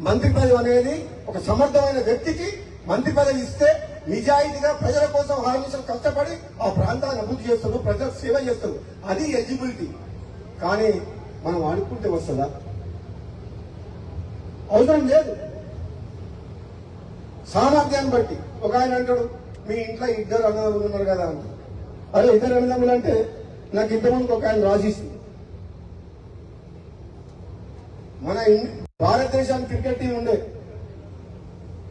మంత్రి పదవి అనేది ఒక సమర్థమైన వ్యక్తికి మంత్రి పదవి ఇస్తే నిజాయితీగా ప్రజల కోసం హార్నిషం కష్టపడి ఆ ప్రాంతాన్ని అభివృద్ధి చేస్తారు ప్రజల సేవ చేస్తారు అది ఎలిజిబిలిటీ. కానీ మనం అనుకుంటే వస్తుందా? అవసరం లేదు. సామర్థ్యాన్ని బట్టి. ఒక ఆయన అంటాడు మీ ఇంట్లో ఇద్దరు అన్నదమ్ములు ఉన్నారు కదా అంట అదే ఇద్దరు అన్నదమ్ములు అంటే నాకు ఇంతమందికి ఒక ఆయన రాసిస్తుంది మన ఇన్- భారతదేశానికి క్రికెట్ టీం ఉండే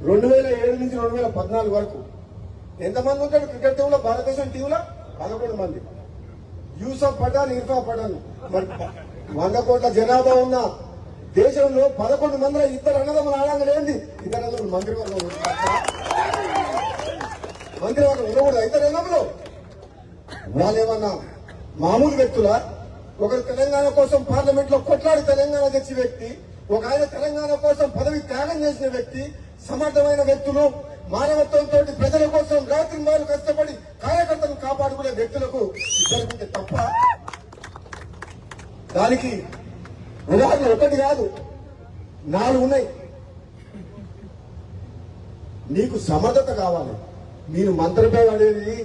రెండు వేల ఏడు నుంచి రెండు వేల పద్నాలుగు వరకు ఎంతమంది ఉంటాడు క్రికెట్ టీంలో? భారతదేశం టీంలో పదకొండు మంది. యూసఫ్ పఠాన్ ఇర్ఫా పఠాన్. మరి వంద కోట్ల జనాభా ఉన్న దేశంలో పదకొండు మందిలో ఇద్దరు అన్నదమ్ములు ఆడంగా లేని ఇద్దరు అన్నదమ్ములు మంత్రివర్గం మంత్రివర్గం ఉండకూడదు ఇద్దరు అన్నదమ్ములు వాళ్ళేమన్నా మామూలు వ్యక్తుల? ఒకరు తెలంగాణ కోసం పార్లమెంట్లో కొట్లాడి తెలంగాణ తెచ్చి వ్యక్తి ఒక ఆయన తెలంగాణ కోసం పదవి త్యాగం చేసిన వ్యక్తి సమర్థమైన వ్యక్తులు మానవత్వంతో ప్రజల కోసం రాత్రి మారు కష్టపడి కార్యకర్తలను కాపాడుకునే వ్యక్తులకు ఇద్దరికి తప్ప దానికి ఉదాహరణ ఒకటి కాదు నాలుగు ఉన్నాయి. నీకు సమర్థత కావాలి. నేను మంత్రిపై అనేది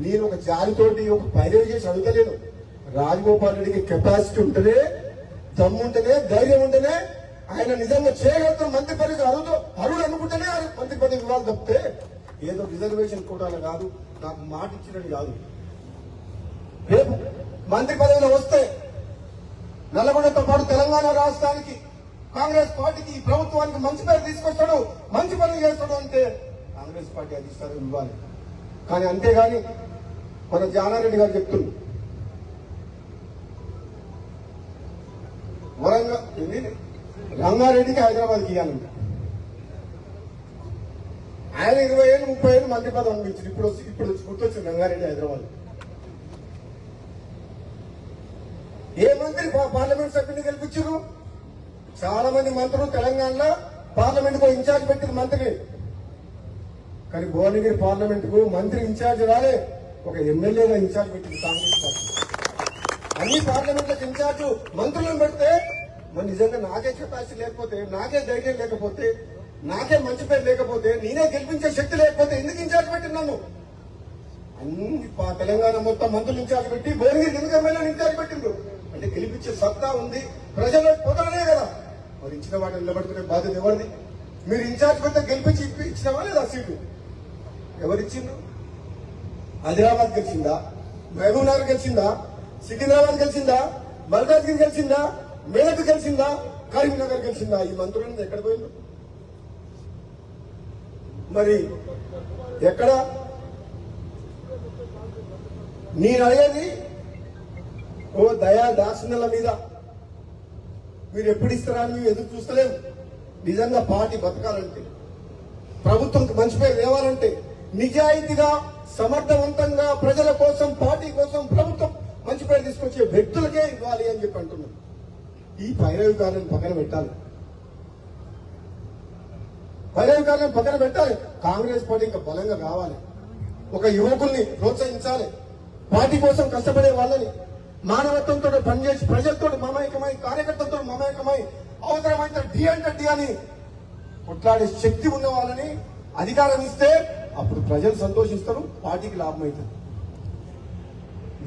నేను ఒక జాలితోటి ఒక పైరవి చేసి అడగలేను రాజగోపాల్ రెడ్డికి కెపాసిటీ ఉంటేనే దమ్ముంటేనే ధైర్యం ఉంటేనే ఆయన నిజంగా చేయగలుగుతారు మంత్రి పదవి అరుదు అరుడు అనుకుంటేనే మంత్రి పదవి ఇవ్వాలి తప్పితే ఏదో రిజర్వేషన్ కోటాలు కాదు నాకు మాట ఇచ్చినది కాదు. రేపు మంత్రి పదవిలో వస్తే నల్లగొండతో పాటు తెలంగాణ రాష్ట్రానికి కాంగ్రెస్ పార్టీకి ఈ ప్రభుత్వానికి మంచి పేరు తీసుకొస్తాడు మంచి పనులు చేస్తాడు అంటే కాంగ్రెస్ పార్టీ అధిష్టానం ఇవ్వాలి. కానీ అంతేగాని మన జానారెడ్డి గారు చెప్తున్నారు. వరంగల్ రంగారెడ్డికి హైదరాబాద్కి ఇవ్వాలంట. ఆయన ఇరవై ఏళ్ళు ముప్పై ఏళ్ళు మంత్రి పదవి అనిపించింది ఇప్పుడు వచ్చి- ఇప్పుడు వచ్చి గుర్తొచ్చింది రంగారెడ్డి హైదరాబాద్. ఏ మంత్రి పార్లమెంట్ సభ్యుని గెలిపించారు? చాలా మంది మంత్రులు తెలంగాణలో పార్లమెంట్కు ఇన్ఛార్జ్ పెట్టిన మంత్రి. కానీ భువనగిరి పార్లమెంట్కు మంత్రి ఇన్ఛార్జ్ రాలే. ఒక ఎమ్మెల్యేగా ఇన్ఛార్జ్ పెట్టింది కాంగ్రెస్ పార్టీ. అన్ని పార్లమెంట్లకు ఇన్ఛార్జ్ మంత్రులను పెడితే మరి నిజంగా నాకే కెపాసిటీ లేకపోతే నాకే ధైర్యం లేకపోతే నాకే మంచి పేరు లేకపోతే నేనే గెలిపించే శక్తి లేకపోతే ఎందుకు ఇన్ఛార్జ్ పెట్టినాను అన్ని పా- తెలంగాణ మొత్తం మంత్రులు ఇన్ఛార్జ్ పెట్టి భువనగిరి ఎందుకు ఎమ్మెల్యేని ఇన్ఛార్జ్ పెట్టిండు అంటే గెలిపించే సత్తా ఉంది ప్రజలు పొదలనే కదా. మరి ఇచ్చిన వాటిని నిలబడుకునే బాధ్యత ఎవరిది? మీరు ఇన్ఛార్జ్ పెడితే గెలిపించి ఇప్పి- ఇచ్చినావా లేదా సీటు? ఎవరిచ్చిండ్రు? ఆదిలాబాద్ గెలిచిందా? మహబూబ్ నగర్ గెలిచిందా? సికింద్రాబాద్ గెలిచిందా? మల్కాజ్గిరి గెలిచిందా? మేరకు కలిసిందా? కరీంనగర్ కలిసిందా? ఈ మంత్రులను ఎక్కడ పోయింది మరి ఎక్కడ? నేను అడిగేది ఓ దయా దాక్షిణ్యాల మీద. మీరు ఎప్పుడు ఇస్తారా అని మేము ఎదురు చూస్తలేము. నిజంగా పార్టీ బతకాలంటే ప్రభుత్వంకి మంచి పేరు లేవాలంటే నిజాయితీగా సమర్థవంతంగా ప్రజల కోసం పార్టీ కోసం ప్రభుత్వం మంచి పేరు తీసుకొచ్చే వ్యక్తులకే ఇవ్వాలి అని చెప్పి అంటున్నాను ఈ పైరవికాలను పక్కన పెట్టాలి. పైరవికాలను పక్కన పెట్టాలి. కాంగ్రెస్ పార్టీ ఇంకా బలంగా కావాలి. ఒక యువకుల్ని ప్రోత్సహించాలి. పార్టీ కోసం కష్టపడే వాళ్ళని మానవత్వంతో పనిచేసి ప్రజలతో మమేకమై కార్యకర్తలతో మమేకమై అవసరమైతే డి అంటే డి అని కొట్లాడే శక్తి ఉన్న వాళ్ళని అధికారం ఇస్తే అప్పుడు ప్రజలు సంతోషిస్తారు పార్టీకి లాభం అవుతుంది.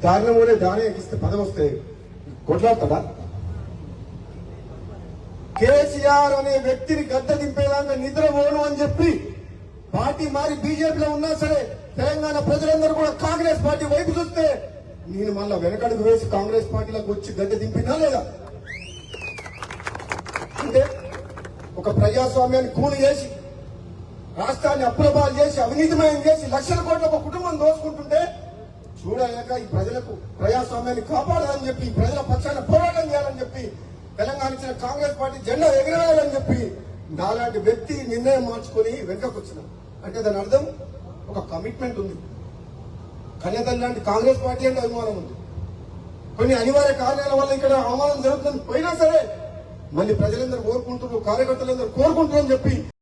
దారిలో కూడా దానే ఇస్తే పదం వస్తే కొట్లాడతాడా? కేసీఆర్ అనే వ్యక్తిని గద్ద దింపేదాకా నిద్రపోను అని చెప్పి పార్టీ మారి బీజేపీలో ఉన్నా సరే తెలంగాణ ప్రజలందరూ కూడా కాంగ్రెస్ పార్టీ వైపు చూస్తే నేను మళ్ళా వెనకడుగు వేసి కాంగ్రెస్ పార్టీలోకి వచ్చి గద్దె దింపినా లేదా? అంటే ఒక ప్రజాస్వామ్యాన్ని కూలి చేసి రాష్ట్రాన్ని అప్రభాలు చేసి అవినీతిమయం చేసి లక్షల కోట్ల ఒక కుటుంబం దోచుకుంటుంటే చూడలేక ఈ ప్రజలకు ప్రజాస్వామ్యాన్ని కాపాడాలని చెప్పి ప్రజల పక్షాన పోరాటం చేయాలని చెప్పి తెలంగాణ ఇచ్చిన కాంగ్రెస్ పార్టీ జెండా ఎగరేయాలని చెప్పి నాలాంటి వ్యక్తి నిర్ణయం మార్చుకొని వెనుకకు వచ్చినాం. అంటే దాని అర్థం ఒక కమిట్మెంట్ ఉంది. కన్యాతల్లి లాంటి కాంగ్రెస్ పార్టీ అంటే అభిమానం ఉంది. కొన్ని అనివార్య కారణాల వల్ల ఇక్కడ అవమానం జరుగుతుంది పోయినా సరే మళ్ళీ ప్రజలందరూ కోరుకుంటున్నారు కార్యకర్తలందరూ కోరుకుంటున్నారని చెప్పి